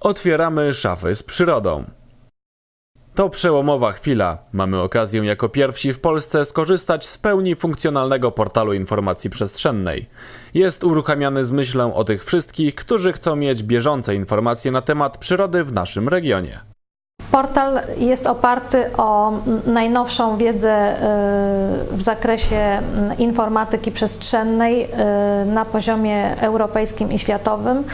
Otwieramy szafy z przyrodą. To przełomowa chwila. Mamy okazję jako pierwsi w Polsce skorzystać z pełni funkcjonalnego portalu informacji przestrzennej. Jest uruchamiany z myślą o tych wszystkich, którzy chcą mieć bieżące informacje na temat przyrody w naszym regionie. Portal jest oparty o najnowszą wiedzę y, w zakresie mm, informatyki przestrzennej y, na poziomie europejskim i światowym.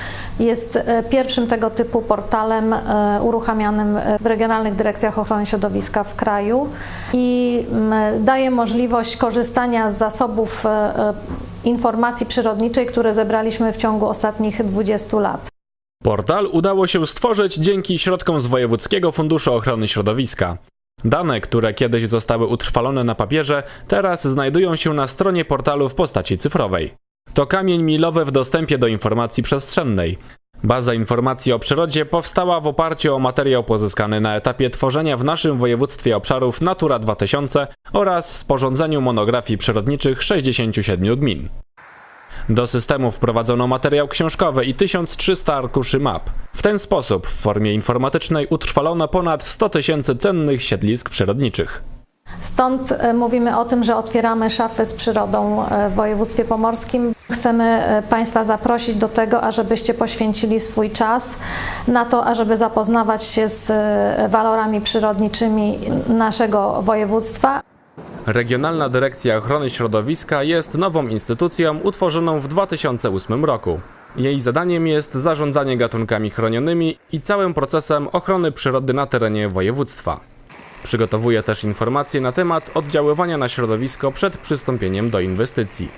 Jest y, pierwszym tego typu portalem uruchamianym w regionalnych dyrekcjach ochrony środowiska w kraju i mm, daje możliwość korzystania z zasobów informacji przyrodniczej, które zebraliśmy w ciągu ostatnich 20 lat. Portal udało się stworzyć dzięki środkom z Wojewódzkiego Funduszu Ochrony Środowiska. Dane, które kiedyś zostały utrwalone na papierze, teraz znajdują się na stronie portalu w postaci cyfrowej. To kamień milowy w dostępie do informacji przestrzennej. Baza informacji o przyrodzie powstała w oparciu o materiał pozyskany na etapie tworzenia w naszym województwie obszarów Natura 2000 oraz sporządzeniu monografii przyrodniczych 67 gmin. Do systemu wprowadzono materiał książkowy i 1300 arkuszy map. W ten sposób w formie informatycznej utrwalono ponad 100 tysięcy cennych siedlisk przyrodniczych. Stąd e, mówimy o tym, że otwieramy szafy z przyrodą e, w województwie pomorskim. Chcemy e, Państwa zaprosić do tego, ażebyście poświęcili swój czas na to, ażeby zapoznawać się z walorami przyrodniczymi naszego województwa. Regionalna Dyrekcja Ochrony Środowiska jest nową instytucją utworzoną w 2008 roku. Jej zadaniem jest zarządzanie gatunkami chronionymi i całym procesem ochrony przyrody na terenie województwa. Przygotowuje też informacje na temat oddziaływania na środowisko przed przystąpieniem do inwestycji.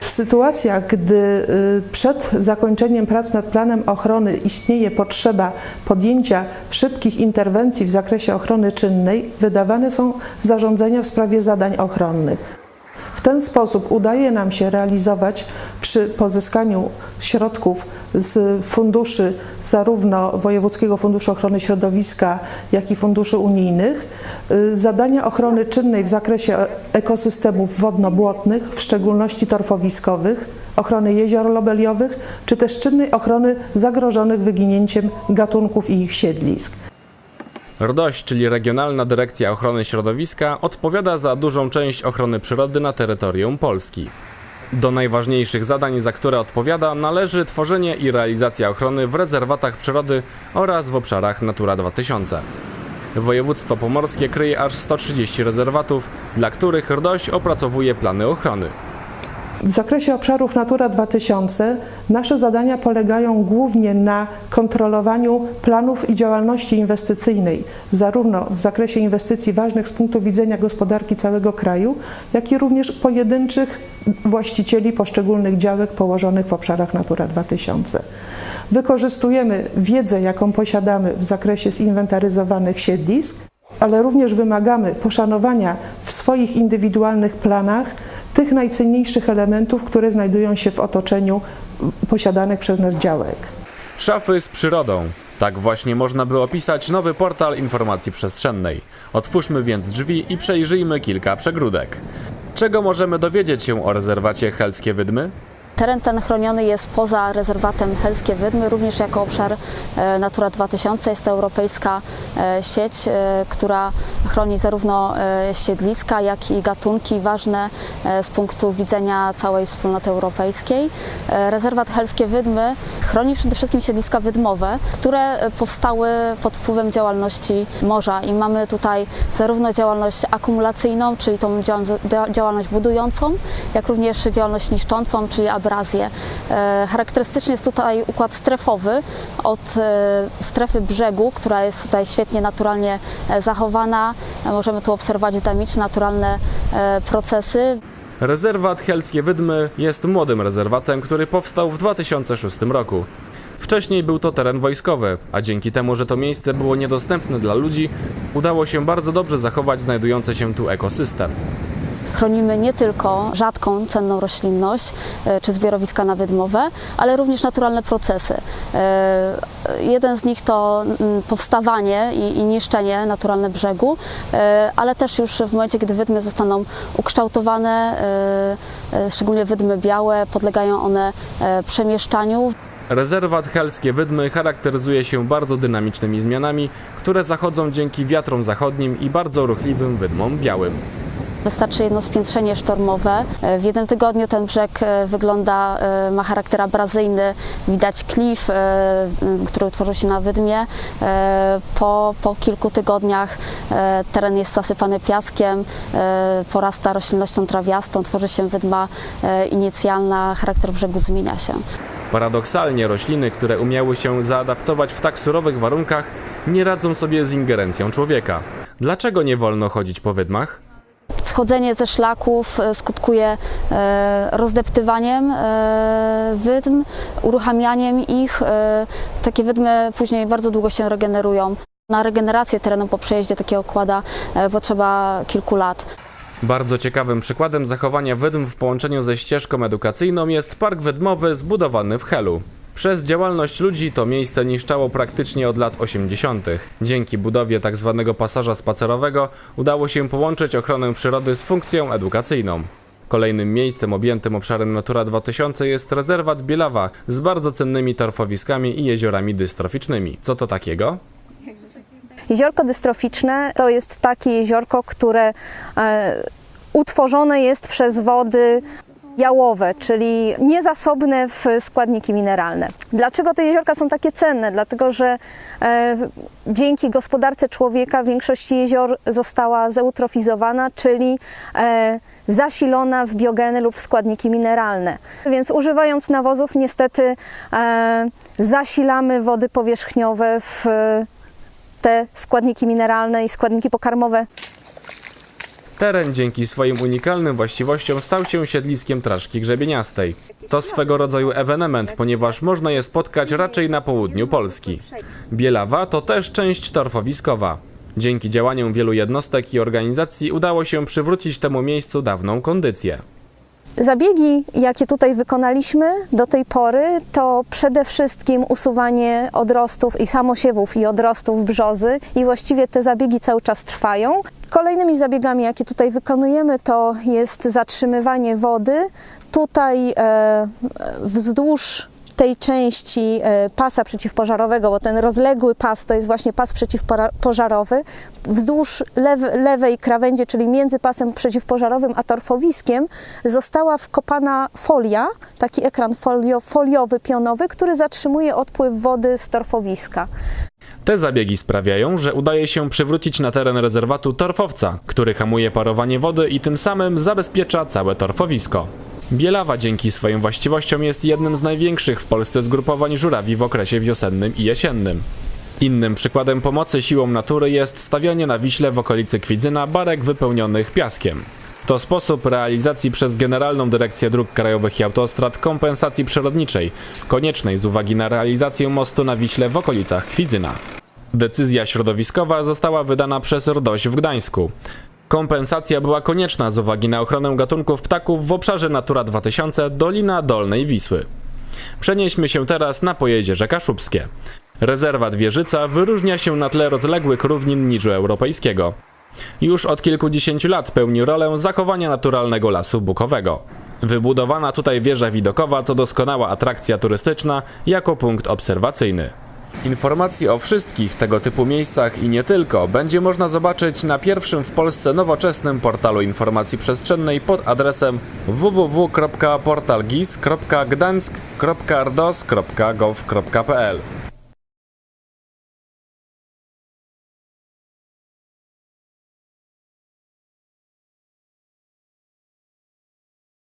W sytuacjach, gdy y, przed zakończeniem prac nad planem ochrony istnieje potrzeba podjęcia szybkich interwencji w zakresie ochrony czynnej, wydawane są zarządzenia w sprawie zadań ochronnych. Ten sposób udaje nam się realizować przy pozyskaniu środków z funduszy zarówno Wojewódzkiego Funduszu Ochrony Środowiska, jak i funduszy unijnych y, zadania ochrony czynnej w zakresie ekosystemów wodno-błotnych, w szczególności torfowiskowych, ochrony jezior lobeliowych, czy też czynnej ochrony zagrożonych wyginięciem gatunków i ich siedlisk. RDOŚ, czyli Regionalna Dyrekcja Ochrony Środowiska, odpowiada za dużą część ochrony przyrody na terytorium Polski. Do najważniejszych zadań, za które odpowiada, należy tworzenie i realizacja ochrony w rezerwatach przyrody oraz w obszarach Natura 2000. Województwo pomorskie kryje aż 130 rezerwatów, dla których RDOŚ opracowuje plany ochrony. W zakresie obszarów Natura 2000 nasze zadania polegają głównie na kontrolowaniu planów i działalności inwestycyjnej, zarówno w zakresie inwestycji ważnych z punktu widzenia gospodarki całego kraju, jak i również pojedynczych właścicieli poszczególnych działek położonych w obszarach Natura 2000. Wykorzystujemy wiedzę, jaką posiadamy w zakresie zinwentaryzowanych siedlisk, ale również wymagamy poszanowania w swoich indywidualnych planach tych najcenniejszych elementów, które znajdują się w otoczeniu posiadanych przez nas działek. Szafy z przyrodą. Tak właśnie można by opisać nowy portal informacji przestrzennej. Otwórzmy więc drzwi i przejrzyjmy kilka przegródek. Czego możemy dowiedzieć się o rezerwacie Helskie Wydmy? Teren ten chroniony jest poza rezerwatem Helskie Wydmy, również jako obszar e, Natura 2000. Jest to europejska e, sieć, e, która chroni zarówno siedliska, jak i gatunki ważne z punktu widzenia całej wspólnoty europejskiej. Rezerwat Helskie Wydmy chroni przede wszystkim siedliska wydmowe, które powstały pod wpływem działalności morza i mamy tutaj zarówno działalność akumulacyjną, czyli tą działalność- budującą, jak również działalność niszczącą, czyli abrazję. E, Charakterystyczny jest tutaj układ strefowy od e, strefy brzegu, która jest tutaj świetnie naturalnie e, zachowana. Możemy tu obserwować dynamiczne, naturalne procesy. Rezerwat Helskie Wydmy jest młodym rezerwatem, który powstał w 2006 roku. Wcześniej był to teren wojskowy, a dzięki temu, że to miejsce było niedostępne dla ludzi, udało się bardzo dobrze zachować znajdujący się tu ekosystem. Chronimy nie tylko rzadką, cenną roślinność e, czy zbiorowiska nawydmowe, ale również naturalne procesy. E, Jeden z nich to mm, powstawanie i, niszczenie naturalne brzegu, e, ale też już w momencie, gdy wydmy zostaną ukształtowane, szczególnie wydmy białe, podlegają one przemieszczaniu. Rezerwat Helskie Wydmy charakteryzuje się bardzo dynamicznymi zmianami, które zachodzą dzięki wiatrom zachodnim i bardzo ruchliwym wydmom białym. Wystarczy jedno spiętrzenie sztormowe. E, W jednym tygodniu ten brzeg e, wygląda, e, ma charakter abrazyjny. Widać klif, który utworzył się na wydmie. Po, po kilku tygodniach teren jest zasypany piaskiem, porasta roślinnością trawiastą, tworzy się wydma inicjalna, charakter brzegu zmienia się. Paradoksalnie rośliny, które umiały się zaadaptować w tak surowych warunkach, nie radzą sobie z ingerencją człowieka. Dlaczego nie wolno chodzić po wydmach? Schodzenie ze szlaków e, skutkuje e, rozdeptywaniem e, wydm, uruchamianiem ich. Takie wydmy później bardzo długo się regenerują. Na regenerację terenu po przejeździe takiego kłada e, potrzeba kilku lat. Bardzo ciekawym przykładem zachowania wydm w połączeniu ze ścieżką edukacyjną jest park wydmowy zbudowany w Helu. Przez działalność ludzi to miejsce niszczało praktycznie od lat 80. Dzięki budowie tzw. pasaża spacerowego udało się połączyć ochronę przyrody z funkcją edukacyjną. Kolejnym miejscem objętym obszarem Natura 2000 jest rezerwat Bielawa z bardzo cennymi torfowiskami i jeziorami dystroficznymi. Co to takiego? Jeziorko dystroficzne to jest takie jeziorko, które e, utworzone jest przez wody jałowe, czyli niezasobne w składniki mineralne. Dlaczego te jeziorka są takie cenne? Dlatego, że e, dzięki gospodarce człowieka większość jezior została zeutrofizowana, czyli e, zasilona w biogeny lub w składniki mineralne. Więc używając nawozów niestety e, zasilamy wody powierzchniowe w te składniki mineralne i składniki pokarmowe. Teren dzięki swoim unikalnym właściwościom stał się siedliskiem traszki grzebieniastej. To swego rodzaju ewenement, ponieważ można je spotkać raczej na południu Polski. Bielawa to też część torfowiskowa. Dzięki działaniom wielu jednostek i organizacji udało się przywrócić temu miejscu dawną kondycję. Zabiegi, jakie tutaj wykonaliśmy do tej pory, to przede wszystkim usuwanie odrostów i samosiewów i odrostów brzozy i właściwie te zabiegi cały czas trwają. Kolejnymi zabiegami, jakie tutaj wykonujemy, to jest zatrzymywanie wody. Tutaj e, wzdłuż tej części e, pasa przeciwpożarowego, bo ten rozległy pas to jest właśnie pas przeciwpożarowy, wzdłuż lew, lewej krawędzi, czyli między pasem przeciwpożarowym a torfowiskiem, została wkopana folia, taki ekran folio, foliowy, pionowy, który zatrzymuje odpływ wody z torfowiska. Te zabiegi sprawiają, że udaje się przywrócić na teren rezerwatu torfowca, który hamuje parowanie wody i tym samym zabezpiecza całe torfowisko. Bielawa dzięki swoim właściwościom jest jednym z największych w Polsce zgrupowań żurawi w okresie wiosennym i jesiennym. Innym przykładem pomocy siłom natury jest stawianie na Wiśle w okolicy Kwidzyna barek wypełnionych piaskiem. To sposób realizacji przez Generalną Dyrekcję Dróg Krajowych i Autostrad kompensacji przyrodniczej, koniecznej z uwagi na realizację mostu na Wiśle w okolicach Kwidzyna. Decyzja środowiskowa została wydana przez RDOŚ w Gdańsku. Kompensacja była konieczna z uwagi na ochronę gatunków ptaków w obszarze Natura 2000 Dolina Dolnej Wisły. Przenieśmy się teraz na Pojezierze Kaszubskie. Rezerwat Wieżyca wyróżnia się na tle rozległych równin niżu europejskiego. Już od kilkudziesięciu lat pełni rolę zachowania naturalnego lasu bukowego. Wybudowana tutaj wieża widokowa to doskonała atrakcja turystyczna jako punkt obserwacyjny. Informacji o wszystkich tego typu miejscach i nie tylko będzie można zobaczyć na pierwszym w Polsce nowoczesnym portalu informacji przestrzennej pod adresem www.portalgis.gdańsk.rdos.gov.pl